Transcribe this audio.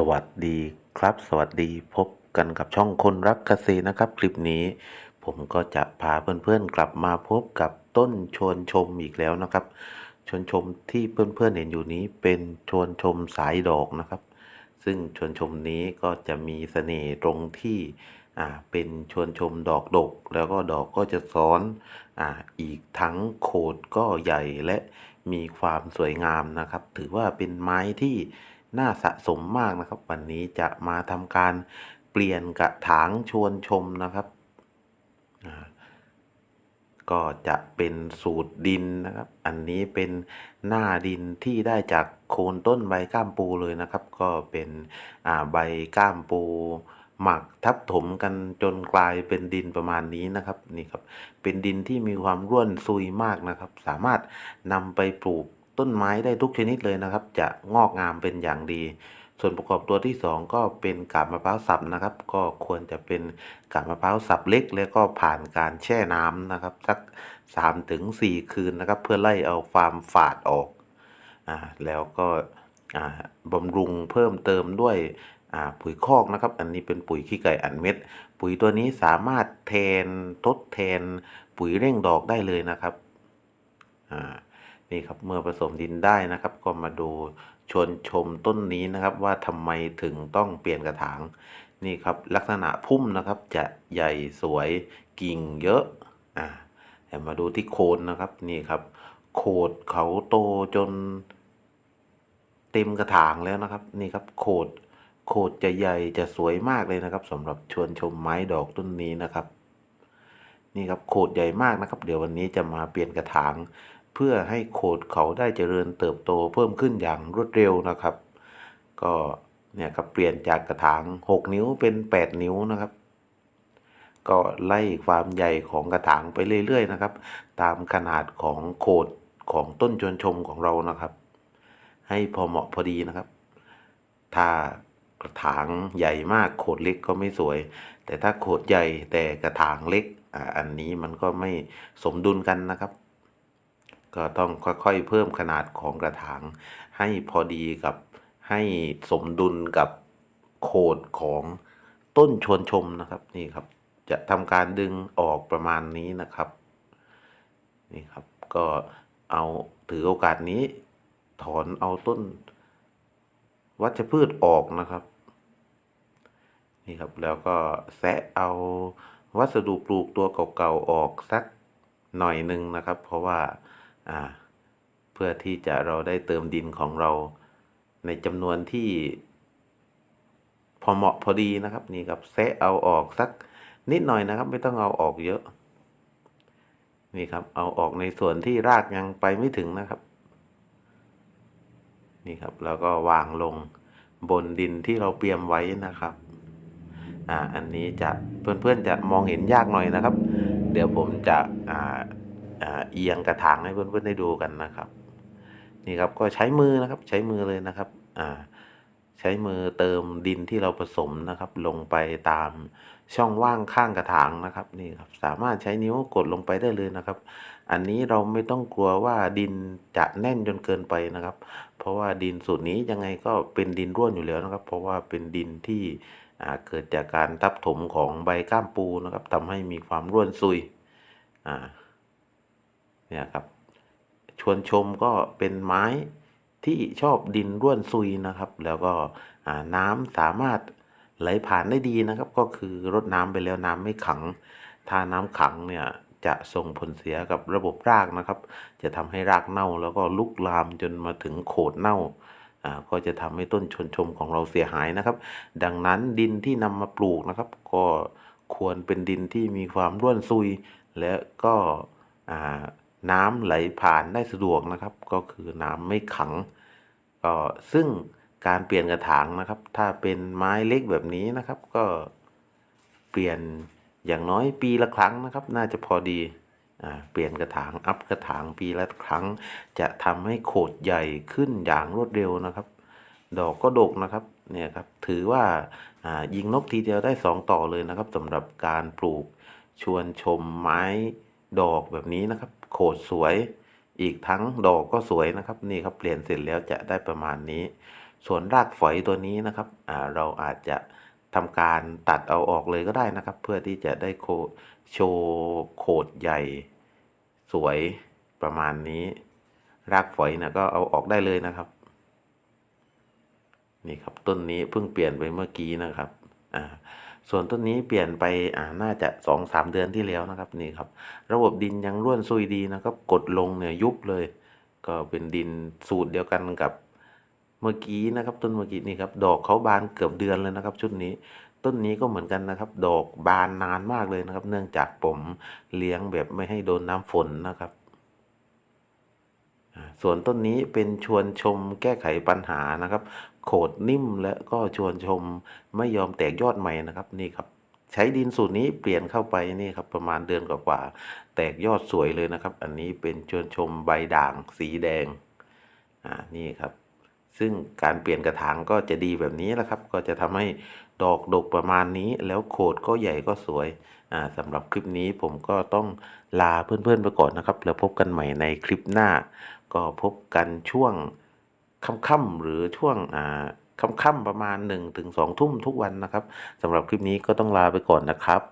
สวัสดีครับ สวัสดีพบกันกับช่องคนรักเกษตรนะครับ คลิปนี้ ผมก็จะพาเพื่อนๆกลับมาพบกับต้นชวนชมอีกแล้วนะครับ ชวนชมที่เพื่อนๆเห็นอยู่นี้เป็นชวนชมสายดอกนะครับ ซึ่งชวนชมนี้ก็จะมีเสน่ห์ตรงที่อ่าเป็นชวนชมดอกดก แล้วก็ดอกก็จะซ้อนอ่าอีกทั้งโขดก็ใหญ่และมีความสวยงามนะครับ ถือว่าเป็นไม้ที่ น่าสะสมมากนะครับ วันนี้จะมาทำการเปลี่ยนกระถางชวนชมนะครับก็จะเป็นสูตรดินนะครับ อันนี้เป็นหน้าดินที่ได้จากโคนต้นใบก้ามปูเลยนะครับ ก็เป็นอ่าใบก้ามปู หมักทับถมกันจนกลายเป็นดินประมาณนี้นะครับนี่ครับ เป็นดินที่มีความร่วนซุยมากนะครับ สามารถนำไปปลูก ต้นไม้ได้ทุกชนิดเลยนะครับ จะงอกงามเป็นอย่างดี ส่วนประกอบตัวที่ 2 ก็เป็นกาบมะพร้าวสับนะครับ ก็ควรจะเป็นกาบมะพร้าวสับเล็ก แล้วก็ผ่านการแช่น้ำนะครับ สัก3ถึง4คืนนะครับ เพื่อไล่เอาความฝาดออกอ่าแล้วก็อ่าบำรุงเพิ่มเติมด้วยอ่าปุ๋ยคอกนะครับ อันนี้เป็นปุ๋ยขี้ไก่อัดเม็ด ปุ๋ยตัวนี้สามารถแทนทดแทนปุ๋ยเร่งดอกได้เลยนะครับอ่า นี่ครับเมื่อผสมดินได้นะครับ ก็มาดูชวนชมต้นนี้นะครับ ว่าทำไมถึงต้องเปลี่ยนกระถางนี่ครับลักษณะพุ่มนะครับจะใหญ่สวยกิ่งเยอะอ่าแต่มาดูที่โคนนะครับนี่ครับ โคดเขาโตจน เต็มกระถางแล้วนะครับ นี่ครับโคดโคดจะใหญ่จะสวยมากเลยนะครับสำหรับชวนชมไม้ดอกต้นนี้นะครับ นี่ครับโคดใหญ่มากนะครับ เดี๋ยววันนี้จะมาเปลี่ยนกระถาง เพื่อให้โคดเขาได้เจริญเติบโตเพิ่มขึ้นอย่างรวดเร็วนะครับ ก็เนี่ยครับเปลี่ยนจากกระถาง 6 นิ้วเป็น 8 นิ้วนะครับ ก็ไล่ความใหญ่ของกระถางไปเรื่อยๆนะครับ ตามขนาดของโคดของต้นชวนชมของเรานะครับ ให้พอเหมาะพอดีนะครับ ถ้ากระถางใหญ่มากโขดเล็กก็ไม่สวย แต่ถ้าโขดใหญ่แต่กระถางเล็กอันนี้มันก็ไม่สมดุลกันนะครับ ก็ต้องค่อยๆเพิ่มขนาดของกระถางให้พอดีกับให้สมดุลกับโขดของต้นชวนชมนะครับนี่ครับ จะทำการดึงออกประมาณนี้นะครับนี่ครับก็เอาถือโอกาสนี้ ถอนเอาต้น วัชพืชออกนะครับนี่ครับแล้วก็แซะเอาวัสดุปลูกตัวเก่าๆออกสักหน่อยหนึ่งนะครับ เพราะว่า เพื่อที่จะเราได้เติมดินของเราในจำนวนที่ พอเหมาะพอดีนะครับ นี่ครับแซะเอาออกสักนิดหน่อยนะครับ ไม่ต้องเอาออกเยอะ นี่ครับ เอาออกในส่วนที่รากยังไปไม่ถึงนะครับ นี่ครับ แล้วก็วางลงบนดินที่เราเตรียมไว้นะครับอ่าอันนี้จะเพื่อนๆจะมองเห็นยากหน่อยนะครับ เดี๋ยวผมจะอ่าอ่า เอียงกระถางให้เพื่อนๆได้ดูกันนะครับนี่ครับก็ใช้มือนะครับใช้มือเลยนะครับอ่าใช้มือเติมดินที่เราผสมนะครับ ลงไปตามช่องว่างข้างกระถางนะครับนี่ครับสามารถใช้นิ้วกดลงไปได้เลยนะครับ อันนี้เราไม่ต้องกลัวว่าดินจะแน่นจนเกินไปนะครับ เพราะว่าดินสูตรนี้ยังไงก็เป็นดินร่วนอยู่แล้วนะครับ เพราะว่าเป็นดินที่เกิดจากการทับถมของใบก้ามปูนะครับทำให้มีความร่วนซุยอ่า เนี่ยครับ ชวนชมก็เป็นไม้ที่ชอบดินร่วนซุยนะครับ แล้วก็น้ำสามารถไหลผ่านได้ดีนะครับ ก็คือรดน้ำไปแล้วน้ำไม่ขัง ถ้าน้ำขังเนี่ยจะส่งผลเสียกับระบบรากนะครับ จะทำให้รากเน่าแล้วก็ลุกลามจนมาถึงโขดเน่าอ่าก็จะทำให้ต้นชวนชมของเราเสียหายนะครับ ดังนั้นดินที่นำมาปลูกนะครับ ก็ควรเป็นดินที่มีความร่วนซุย และก็อ่า น้ำไหลผ่านได้สะดวกนะครับ ก็คือน้ำไม่ขังก็ซึ่งการเปลี่ยนกระถางนะครับ ถ้าเป็นไม้เล็กแบบนี้นะครับ ก็เปลี่ยนอย่างน้อยปีละครั้งนะครับ น่าจะพอดีอ่าเปลี่ยนกระถางอัพกระถางปีละครั้ง จะทำให้โขดใหญ่ขึ้นอย่างรวดเร็วนะครับ ดอกก็ดกนะครับเนี่ยครับถือว่าอ่ายิงนกทีเดียวได้สองต่อเลยนะครับสำหรับการปลูกชวนชมไม้ ดอกแบบนี้นะครับ โขดสวย อีกทั้งดอกก็สวยนะครับ นี่ครับเปลี่ยนเสร็จแล้วจะได้ประมาณนี้ ส่วนรากฝอยตัวนี้นะครับเราอาจจะทำการตัดเอาออกเลยก็ได้นะครับ เพื่อที่จะได้โคโชว์โขดใหญ่ สวยประมาณนี้ รากฝอยนะก็เอาออกได้เลยนะครับ นี่ครับต้นนี้เพิ่งเปลี่ยนไปเมื่อกี้นะครับอ่า ส่วนต้นนี้เปลี่ยนไปอ่าน่าจะสองสามเดือนที่แล้วนะครับนี่ครับ ระบบดินยังร่วนซุยดีนะครับ กดลงเนี่ยยุบเลย ก็เป็นดินสูตรเดียวกันกับเมื่อกี้นะครับ ต้นเมื่อกี้นี่ครับ ดอกเขาบานเกือบเดือนเลยนะครับ ชุดนี้ ต้นนี้ก็เหมือนกันนะครับ ดอกบานนานมากเลยนะครับ เนื่องจากผมเลี้ยงแบบไม่ให้โดนน้ำฝนนะครับส่วนต้นนี้เป็นชวนชมแก้ไขปัญหานะครับ โขดนิ่มและก็ชวนชมไม่ยอมแตกยอดใหม่นะครับนี่ครับ ใช้ดินสูตรนี้เปลี่ยนเข้าไปนี่ครับประมาณเดือนกว่าๆแตกยอดสวยเลยนะครับ อันนี้เป็นชวนชมใบด่างสีแดงอ่านี่ครับ ซึ่งการเปลี่ยนกระถางก็จะดีแบบนี้แหละครับ ก็จะทำให้ดอกดกประมาณนี้ แล้วโขดก็ใหญ่ก็สวยอ่าสำหรับคลิปนี้ผมก็ต้องลาเพื่อนๆไปก่อนนะครับ แล้วพบกันใหม่ในคลิปหน้า ก็พบกันช่วง ค่ำๆหรือช่วงอ่าค่ำๆประมาณ1-2ถึง2ทุ่มทุกวันนะครับสำหรับคลิปนี้ก็ต้องลาไปก่อนนะครับ